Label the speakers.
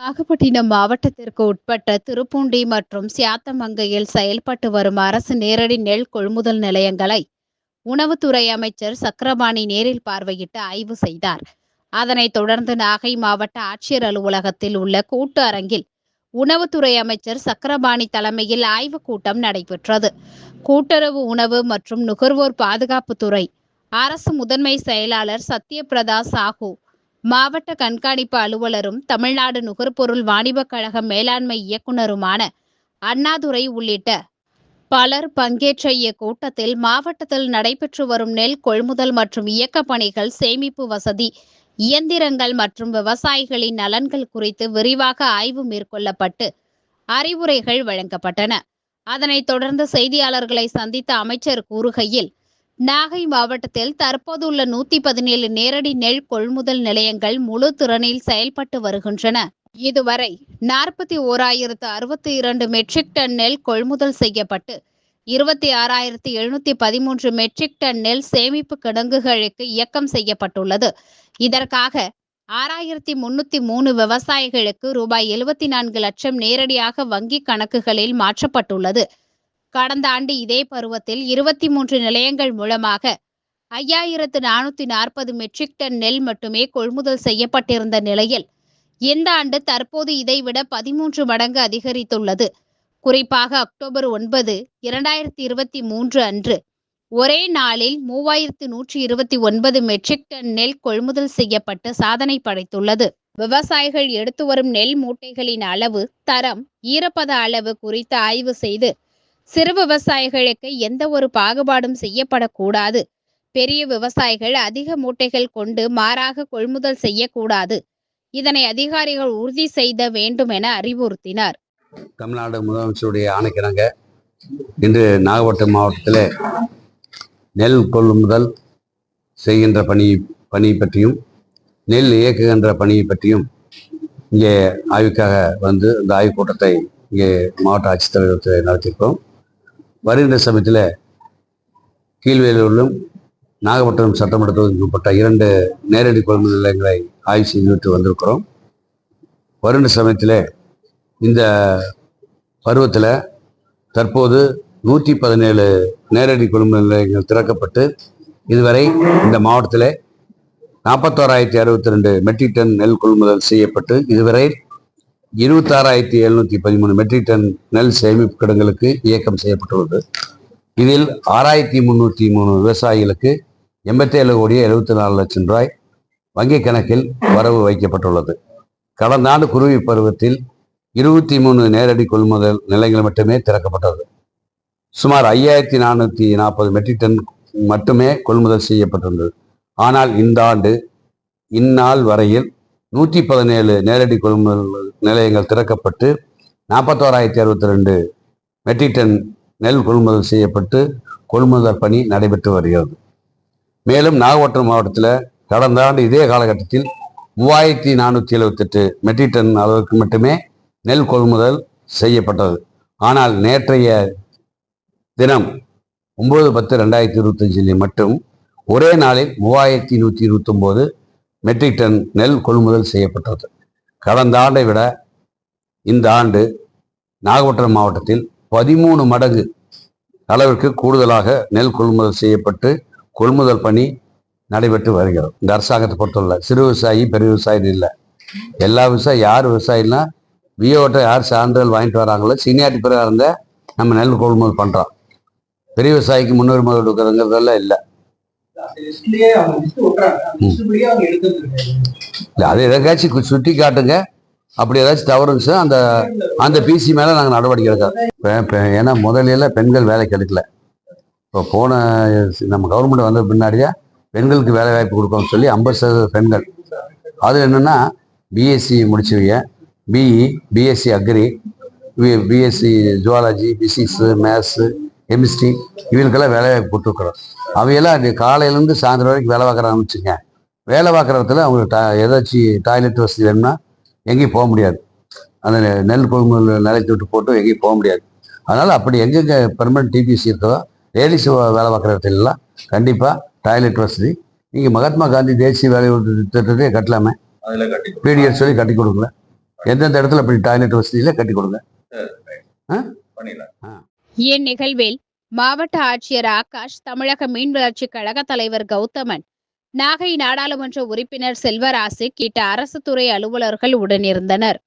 Speaker 1: நாகப்பட்டினம் மாவட்டத்திற்கு உட்பட்ட திருப்பூண்டி மற்றும் சியாத்தமங்கையில் செயல்பட்டு வரும் அரசு நேரடி நெல் கொள்முதல் நிலையங்களை உணவுத்துறை அமைச்சர் சக்கரபாணி நேரில் பார்வையிட்டு ஆய்வு செய்தார். அதனைத் தொடர்ந்து நாகை மாவட்ட ஆட்சியர் அலுவலகத்தில் உள்ள கூட்டு அரங்கில் உணவுத்துறை அமைச்சர் சக்கரபாணி தலைமையில் ஆய்வுக் கூட்டம் நடைபெற்றது. கூட்டுறவு உணவு மற்றும் நுகர்வோர் பாதுகாப்புத்துறை அரசு முதன்மை செயலாளர் சத்யபிரதா சாஹூ மாவட்ட கண்காணிப்பு அலுவலரும் தமிழ்நாடு நுகர்பொருள் வாணிபக் கழக மேலாண்மை இயக்குனருமான அண்ணாதுரை உள்ளிட்ட பலர் பங்கேற்ற இக்கூட்டத்தில் மாவட்டத்தில் நடைபெற்று வரும் நெல் கொள்முதல் மற்றும் இயக்க பணிகள் சேமிப்பு வசதி இயந்திரங்கள் மற்றும் விவசாயிகளின் நலன்கள் குறித்து விரிவாக ஆய்வு மேற்கொள்ளப்பட்டு அறிவுரைகள் வழங்கப்பட்டன. அதனைத் தொடர்ந்து செய்தியாளர்களை சந்தித்த அமைச்சர் கூறுகையில் நாகை மாவட்டத்தில் தற்போதுள்ள நூத்தி பதினேழு நேரடி நெல் கொள்முதல் நிலையங்கள் முழு திறனில் செயல்பட்டு வருகின்றன. இதுவரை நாற்பத்தி ஓராயிரத்து அறுபத்தி இரண்டு மெட்ரிக் டன் நெல் கொள்முதல் செய்யப்பட்டு இருபத்தி ஆறாயிரத்தி எழுநூத்தி பதிமூன்று மெட்ரிக் டன் நெல் சேமிப்பு கிடங்குகளுக்கு இயக்கம் செய்யப்பட்டுள்ளது. இதற்காக ஆறாயிரத்தி முன்னூத்தி மூணு விவசாயிகளுக்கு ரூபாய் எழுபத்தி நான்கு லட்சம் நேரடியாக வங்கி கணக்குகளில் மாற்றப்பட்டுள்ளது. கடந்த ஆண்டு இதே பருவத்தில் இருபத்தி மூன்று நிலையங்கள் மூலமாக ஐயாயிரத்து நானூத்தி நாற்பது மெட்ரிக் டன் நெல் மட்டுமே கொள்முதல் செய்யப்பட்டிருந்த நிலையில் இந்த ஆண்டு தற்போது இதைவிட பதிமூன்று மடங்கு அதிகரித்துள்ளது. குறிப்பாக அக்டோபர் ஒன்பது இரண்டாயிரத்தி இருபத்தி மூன்று அன்று ஒரே நாளில் மூவாயிரத்து நூற்றி இருபத்தி ஒன்பது மெட்ரிக் டன் நெல் கொள்முதல் செய்யப்பட்டு சாதனை படைத்துள்ளது. விவசாயிகள் எடுத்து வரும் நெல் மூட்டைகளின் அளவு தரம் ஈரப்பத அளவு குறித்து ஆய்வு செய்து சிறு விவசாயிகளுக்கு எந்த ஒரு பாகுபாடும் செய்யப்படக்கூடாது. பெரிய விவசாயிகள் அதிக மூட்டைகள் கொண்டு மாறாக கொள்முதல் செய்யக்கூடாது. இதனை அதிகாரிகள் உறுதி செய்த வேண்டும் என அறிவுறுத்தினார்.
Speaker 2: தமிழ்நாடு முதலமைச்சருடைய ஆணைக்கிணங்க இன்று நாகப்பட்டினம் மாவட்டத்தில் நெல் கொள்முதல் செய்கின்ற பணி பணி பற்றியும் நெல் இயக்குகின்ற பணியை பற்றியும் இங்கே ஆய்வுக்காக வந்து இந்த ஆய்வுக் கூட்டத்தை இங்கே மாவட்ட ஆட்சித்தலைவர் நடத்தியிருக்கிறோம். வருகின்ற சமயத்தில் கீழ்வேலூரிலும் நாகப்பட்டினம் சட்டமன்ற தொகுதிக்கு உட்பட்ட இரண்டு நேரடி கொள்முதல் நிலையங்களை ஆய்வு செய்துவிட்டு வந்திருக்கிறோம். வருகின்ற சமயத்தில் இந்த பருவத்தில் தற்போது நூற்றி பதினேழு நேரடி கொள்முதல் நிலையங்கள் திறக்கப்பட்டு இதுவரை இந்த மாவட்டத்தில் நாற்பத்தோராயிரத்தி அறுபத்தி ரெண்டு மெட்ரிக் டன் நெல் கொள்முதல் செய்யப்பட்டு இதுவரை இருபத்தாறாயிரத்தி எழுநூற்றி பதிமூணு மெட்ரிக் டன் நெல் சேமிப்பு கிடங்களுக்கு இயக்கம் செய்யப்பட்டுள்ளது. இதில் ஆறாயிரத்தி முந்நூற்றி மூணு விவசாயிகளுக்கு எண்பத்தேழு கோடியே எழுபத்தி நாலு லட்சம் ரூபாய் வங்கிக் கணக்கில் வரவு வைக்கப்பட்டுள்ளது. கடந்த ஆண்டு குருவி பருவத்தில் இருபத்தி மூணு நேரடி கொள்முதல் நிலையங்கள் மட்டுமே திறக்கப்பட்டது. சுமார் ஐயாயிரத்தி நானூற்றி நாற்பது மெட்ரிக் டன் மட்டுமே கொள்முதல் செய்யப்பட்டிருந்தது ஆனால் இந்த ஆண்டு இந்நாள் வரையில் நூற்றி பதினேழு நேரடி கொள்முதல் நிலையங்கள் திறக்கப்பட்டு நாற்பத்தோராயிரத்தி அறுபத்தி ரெண்டு மெட்ரிக் டன் நெல் கொள்முதல் செய்யப்பட்டு கொள்முதல் பணி நடைபெற்று வருகிறது. மேலும் நாகப்பட்டினம் மாவட்டத்தில் கடந்த ஆண்டு இதே காலகட்டத்தில் மூவாயிரத்தி நானூற்றி எழுபத்தெட்டு மெட்ரிக் டன் அளவுக்கு மட்டுமே நெல் கொள்முதல் செய்யப்பட்டது. ஆனால் நேற்றைய தினம் ஒன்பது பத்து ரெண்டாயிரத்தி இருபத்தஞ்சில் மட்டும் ஒரே நாளில் மூவாயிரத்தி நூற்றி இருபத்தொம்போது மெட்ரிக் டன் நெல் கொள்முதல் செய்யப்பட்டது. கடந்த ஆண்டை விட இந்த ஆண்டு நாகப்பட்டினம் மாவட்டத்தில் பதிமூணு மடங்கு அளவிற்கு கூடுதலாக நெல் கொள்முதல் செய்யப்பட்டு கொள்முதல் பணி நடைபெற்று வருகிறது. இந்த அரசாங்கத்தை பொறுத்தவரை சிறு விவசாயி பெரிய விவசாயின்னு இல்லை. எல்லா விவசாயி யார் விவசாயினா விஓட்ட யார் சான்றிதழ் வாங்கிட்டு வராங்களோ சீனியாரிட்டி பிறகு இருந்தால் நம்ம நெல் கொள்முதல் பண்ணுறோம் பெரிய விவசாயிக்கு முன்னுரிமை கொடுக்குறதுங்கிறதெல்லாம் இல்லை. இல்லை அதை எதாச்சும் சுட்டி காட்டுங்க. அப்படி ஏதாச்சும் தவறு இருந்துச்சுன்னா அந்த அந்த பிசி மேலே நாங்கள் நடவடிக்கை எடுக்கிறோம் ஏன்னா முதல்ல பெண்கள் வேலைக்கு எடுக்கல இப்போ போன நம்ம கவர்மெண்ட் வந்த பின்னாடியே பெண்களுக்கு வேலை வாய்ப்பு கொடுக்கணும்னு சொல்லி ஐம்பது சதவீத பெண்கள். அது என்னென்னா பிஎஸ்சி முடிச்சவங்க BE BSc agri BSc zoology physics maths chemistry இவங்களுக்கெல்லாம் வேலை வாய்ப்பு கொடுத்துருக்குறோம். அவையெல்லாம் காலையிலேருந்து சாயந்தரம் வரைக்கும் வேலை பார்க்குறாங்கன்னு வச்சுங்க வேலை பார்க்குற இடத்துல அவங்களுக்கு டா ஏதாச்சும் டாய்லெட் வசதி வேணும்னா எங்கேயும் போக முடியாது. அந்த நெல் கொள்முதல் நிலையத்தை விட்டு போட்டு எங்கேயும் போக முடியாது. அதனால் அப்படி எங்கெங்கே பெர்மனன்ட் டிபிசி இருக்கோ லேடிஸ் வேலை பார்க்குற இடத்துலலாம் கண்டிப்பாக டாய்லெட் வசதி. நீங்கள் மகாத்மா காந்தி தேசிய வேலை திட்டத்தையே கட்டலாமே.
Speaker 3: அதுல கட்டி
Speaker 2: பிடிஎஸ் சொல்லி கட்டி கொடுக்கல எந்தெந்த இடத்துல இப்படி டாய்லெட் வசதியில கட்டி கொடுங்க.
Speaker 4: பண்ணிடலாம்.
Speaker 1: இந்நிகழ்வில் மாவட்ட ஆட்சியர் ஆகாஷ் தமிழக மீன் வளர்ச்சி கழக தலைவர் கௌதமன் நாகை நாடாளுமன்ற உறுப்பினர் செல்வராசு கிட்ட அரசு துறை அலுவலர்கள் உடனிருந்தனர்.